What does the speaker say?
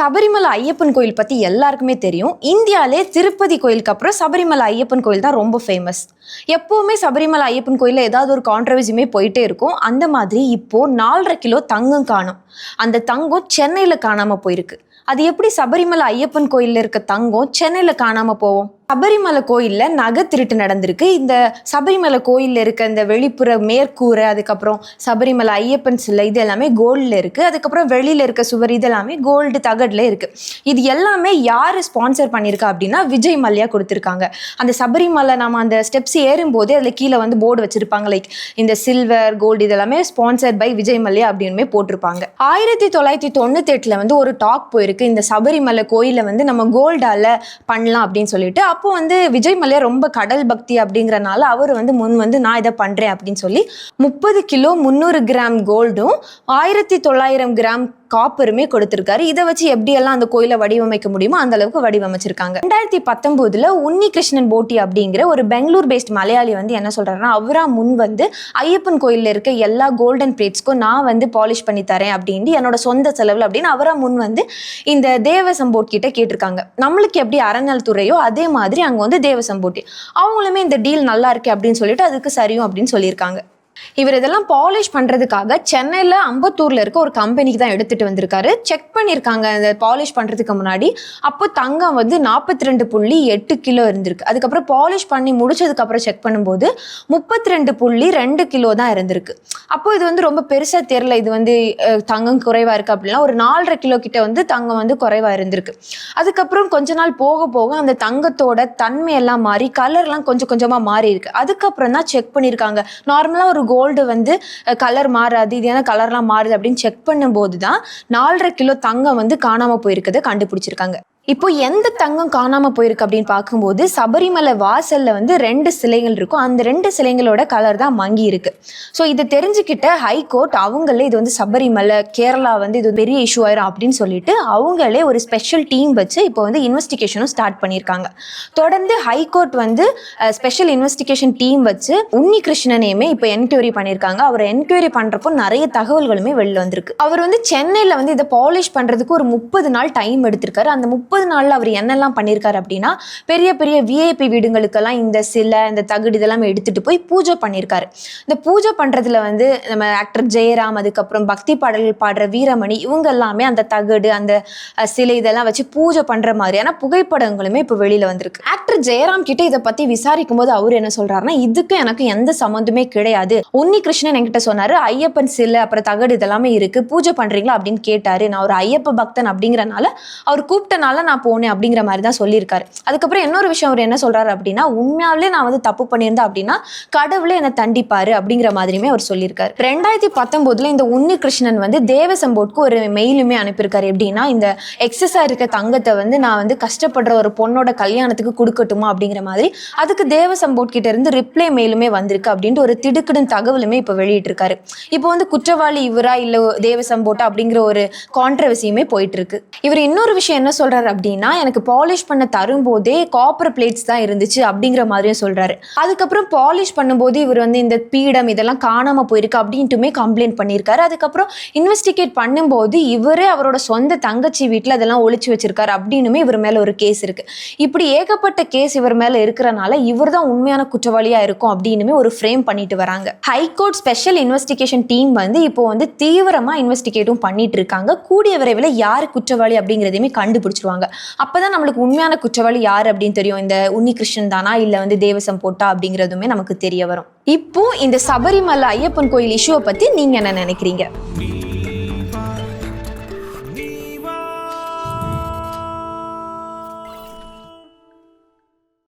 சபரிமலை ஐயப்பன் கோயில் பற்றி எல்லாருக்குமே தெரியும். இந்தியாவிலே திருப்பதி கோயிலுக்கு அப்புறம் சபரிமலை ஐயப்பன் கோயில் தான் ரொம்ப ஃபேமஸ் எப்போவுமே சபரிமலை ஐயப்பன் கோயிலில் ஏதாவது ஒரு கான்ட்ரவர்சியுமே போயிட்டே இருக்கும். அந்த மாதிரி இப்போது நாலரை கிலோ தங்கம் காணும். அந்த தங்கம் சென்னையில் காணாமல் போயிருக்கு. அது எப்படி சபரிமலை ஐயப்பன் கோயிலில் இருக்க தங்கம் சென்னையில் காணாமல் போவோம் சபரிமலை கோயிலில் நகை திருட்டு நடந்திருக்கு. இந்த சபரிமலை கோயிலில் இருக்க இந்த வெளிப்புற மேற்கூரை அதுக்கப்புறம் சபரிமலை ஐயப்பன் சிலை இது எல்லாமே கோல்டில் இருக்குது அதுக்கப்புறம் வெளியில் இருக்க சுவர் இது எல்லாமே கோல்டு தகடில் இருக்குது இது எல்லாமே யார் ஸ்பான்சர் பண்ணியிருக்கா அப்படின்னா விஜய் மல்லையா கொடுத்துருக்காங்க. அந்த சபரிமலை நம்ம அந்த ஸ்டெப்ஸ் ஏறும்போதே அதில் கீழே வந்து போர்டு வச்சுருப்பாங்க. லைக் இந்த சில்வர் கோல்டு இதெல்லாமே ஸ்பான்சர் பை விஜய் மல்லையா அப்படின்னு போட்டிருப்பாங்க. ஆயிரத்தி தொள்ளாயிரத்தி தொண்ணூத்தெட்டில் வந்து ஒரு டாக் போயிருக்கு. இந்த சபரிமலை கோயிலை வந்து நம்ம கோல்டால பண்ணலாம் அப்படின்னு சொல்லிட்டு. அப்போ வந்து விஜய் மல்லையா ரொம்ப கடல் பக்தி அப்படிங்கிறனால அவர் வந்து முன் வந்து நான் இதை பண்றேன் அப்படின்னு சொல்லி முப்பது கிலோ முந்நூறு கிராம் கோல்டும் ஆயிரத்தி தொள்ளாயிரம் கிராம் காப்பருமே கொடுத்துருக்காரு. இதை வச்சு எப்படியெல்லாம் அந்த கோயிலை வடிவமைக்க முடியுமோ அந்த அளவுக்கு வடிவமைச்சிருக்காங்க. ரெண்டாயிரத்தி பத்தொன்பதுல உன்னி கிருஷ்ணன் போட்டி அப்படிங்கிற ஒரு பெங்களூர் பேஸ்ட் மலையாளி வந்து என்ன சொல்றாருன்னா அவரா முன் வந்து ஐயப்பன் கோயிலில் இருக்க எல்லா கோல்டன் பிளேட்ஸ்க்கும் நான் வந்து பாலிஷ் பண்ணி தரேன் அப்படின்ட்டு என்னோட சொந்த செலவில் அப்படின்னு அவரா முன் வந்து இந்த தேவசம்போட் கிட்ட கேட்டிருக்காங்க. நம்மளுக்கு எப்படி அறநல்துறையோ அதே மாதிரி அங்கே வந்து தேவசம்போட்டி அவங்களுமே இந்த டீல் நல்லா இருக்கு அப்படின்னு சொல்லிட்டு அதுக்கு சரியும் அப்படின்னு சொல்லியிருக்காங்க. இவர் இதெல்லாம் பாலிஷ் பண்ணுறதுக்காக சென்னையில் அம்பத்தூரில் இருக்க ஒரு கம்பெனிக்கு தான் எடுத்துகிட்டு வந்திருக்காரு. செக் பண்ணியிருக்காங்க அந்த பாலிஷ் பண்ணுறதுக்கு முன்னாடி. அப்போ தங்கம் வந்து நாற்பத்தி ரெண்டு புள்ளி எட்டு கிலோ இருந்திருக்கு. அதுக்கப்புறம் பாலிஷ் பண்ணி முடிச்சதுக்கப்புறம் செக் பண்ணும்போது முப்பத்தி ரெண்டு புள்ளி ரெண்டு கிலோ தான் இருந்திருக்கு. அப்போ இது வந்து ரொம்ப பெருசாக தெரில இது வந்து தங்கம் குறைவாக இருக்குது அப்படின்னா. ஒரு நாலரை கிலோ கிட்ட வந்து தங்கம் வந்து குறைவாக இருந்திருக்கு. அதுக்கப்புறம் கொஞ்ச நாள் போக போக அந்த தங்கத்தோட தன்மையெல்லாம் மாறி கலர்லாம் கொஞ்சம் கொஞ்சமாக மாறி இருக்கு அதுக்கப்புறம் தான் செக் பண்ணியிருக்காங்க. நார்மலாக ஒரு கோல்டு வந்து கலர் மாறாது இது ஏன்னா கலர்லாம் மாறுது அப்படின்னு செக் பண்ணும்போது தான் நாலரை கிலோ தங்கம் வந்து காணாமல் போயிருக்கதை கண்டுபிடிச்சிருக்காங்க. இப்போ எந்த தங்கம் காணாம போயிருக்கு அப்படின்னு பார்க்கும்போது சபரிமலை வாசல்ல வந்து ரெண்டு சிலைகள் இருக்கும். அந்த ரெண்டு சிலைங்களோட கலர் தான் மங்கி இருக்கு. ஸோ இதை தெரிஞ்சுக்கிட்ட ஹைகோர்ட் அவங்களே இது வந்து சபரிமலை கேரளா வந்து இது பெரிய இஷ்யூ ஆயிரும் அப்படின்னு சொல்லிட்டு அவங்களே ஒரு ஸ்பெஷல் டீம் வச்சு இப்போ வந்து இன்வெஸ்டிகேஷனும் ஸ்டார்ட் பண்ணியிருக்காங்க. தொடர்ந்து ஹைகோர்ட் வந்து ஸ்பெஷல் இன்வெஸ்டிகேஷன் டீம் வச்சு உன்னி கிருஷ்ணனையுமே இப்போ என்கொயரி பண்ணியிருக்காங்க. அவர் என்கொயரி பண்றப்போ நிறைய தகவல்களுமே வெளில வந்திருக்கு. அவர் வந்து சென்னையில் வந்து இதை பாலிஷ் பண்றதுக்கு ஒரு முப்பது நாள் டைம் எடுத்திருக்காரு. அந்த முப்பது முப்பது நாளில் அவர் என்னெல்லாம் பண்ணியிருக்காரு அப்படின்னா பெரிய பெரிய விஐபி வீடுங்களுக்கெல்லாம் இந்த சிலை இந்த தகுடு இதெல்லாம் எடுத்துகிட்டு போய் பூஜை பண்ணியிருக்காரு இந்த பூஜை பண்ணுறதுல வந்து நம்ம ஆக்டர் ஜெயராம் அதுக்கப்புறம் பக்தி பாடல்கள் பாடுற வீரமணி இவங்க எல்லாமே அந்த தகடு அந்த சிலை இதெல்லாம் வச்சு பூஜை பண்ணுற மாதிரியான புகைப்படங்களுமே இப்போ வெளியில் வந்திருக்கு. ஆக்டர் ஜெயராம் கிட்ட இதை பற்றி விசாரிக்கும் போது அவர் என்ன சொல்கிறாருன்னா இதுக்கு எனக்கு எந்த சம்மந்தமே கிடையாது. உன்னி கிருஷ்ணன் என்கிட்ட சொன்னார் ஐயப்பன் சிலை அப்புறம் தகடு இதெல்லாமே இருக்குது பூஜை பண்ணுறீங்களா அப்படின்னு கேட்டார். நான் ஒரு ஐயப்ப பக்தன் அப்படிங்கிறனால அவர் கூப்பிட்டனால நான் போனேன் அப்படிங்கிற மாதிரி தான் சொல்லியிருக்காரு. அதுக்கப்புறம் இன்னொரு விஷயம் அவர் என்ன சொல்றாரு அப்படின்னா உண்மையாவிலே நான் வந்து தப்பு பண்ணியிருந்தேன் அப்படின்னா கடவுளே என்னை தண்டிப்பாரு அப்படிங்கிற மாதிரியுமே அவர் சொல்லியிருக்காரு. ரெண்டாயிரத்தி பத்தொன்பதுல இந்த உன்னி கிருஷ்ணன் வந்து தேவசம்போட்க்கு ஒரு மெயிலுமே அனுப்பியிருக்காரு. எப்படின்னா இந்த எக்ஸஸா இருக்க தங்கத்தை வந்து நான் வந்து கஷ்டப்படுற ஒரு பொண்ணோட கல்யாணத்துக்கு கொடுக்கட்டுமா அப்படிங்கிற மாதிரி அதுக்கு தேவசம்போட் கிட்ட இருந்து ரிப்ளை மெயிலுமே வந்திருக்கு அப்படின்ட்டு ஒரு திடுக்கிடும் தகவலுமே இப்போ வெளியிட்டிருக்காரு. இப்போ வந்து குற்றவாளி இவரா இல்லை தேவசம்போட்டா அப்படிங்கிற ஒரு கான்ட்ரவர்சியுமே போயிட்டு இருக்கு இவர் இன்னொரு விஷயம் என்ன சொல்றாரு அப்படின்னா எனக்கு பாலிஷ் பண்ண தரும்போதே காப்பர் பிளேட்ஸ் தான் இருந்துச்சு அப்படிங்கிற மாதிரியும் சொல்கிறாரு அதுக்கப்புறம் பாலிஷ் பண்ணும்போது இவர் வந்து இந்த பீடம் இதெல்லாம் காணாம போயிருக்கு அப்படின்ட்டுமே கம்ப்ளைண்ட் பண்ணியிருக்காரு. அதுக்கப்புறம் இன்வெஸ்டிகேட் பண்ணும்போது இவரே அவரோட சொந்த தங்கச்சி வீட்டில் அதெல்லாம் ஒழிச்சு வச்சிருக்காரு அப்படின்னுமே இவர் மேலே ஒரு கேஸ் இருக்குது இப்படி ஏகப்பட்ட கேஸ் இவர் மேலே இருக்கிறனால இவர் தான் உண்மையான குற்றவாளியாக இருக்கும் அப்படின்னுமே ஒரு ஃப்ரேம் பண்ணிட்டு வராங்க. ஹைகோர்ட் ஸ்பெஷல் இன்வெஸ்டிகேஷன் டீம் வந்து இப்போ வந்து தீவிரமாக இன்வெஸ்டிகேட்டும் பண்ணிட்டு இருக்காங்க. கூடிய விரைவில் யார் குற்றவாளி அப்படிங்கிறதையுமே கண்டுபிடிச்சிருவாங்க. அப்பதான் நம்மளுக்கு உண்மையான குற்றவாளி யார் அப்படின்னு தெரியும். இந்த உன்னி கிருஷ்ணன் தானா? இல்ல வந்து தேவசம் போட்டா அப்படிங்கிறதுமே நமக்கு தெரிய வரும். இப்போ இந்த சபரிமலை ஐயப்பன் கோயில் இஷ்யூவை பத்தி நீங்க என்ன நினைக்கிறீங்க?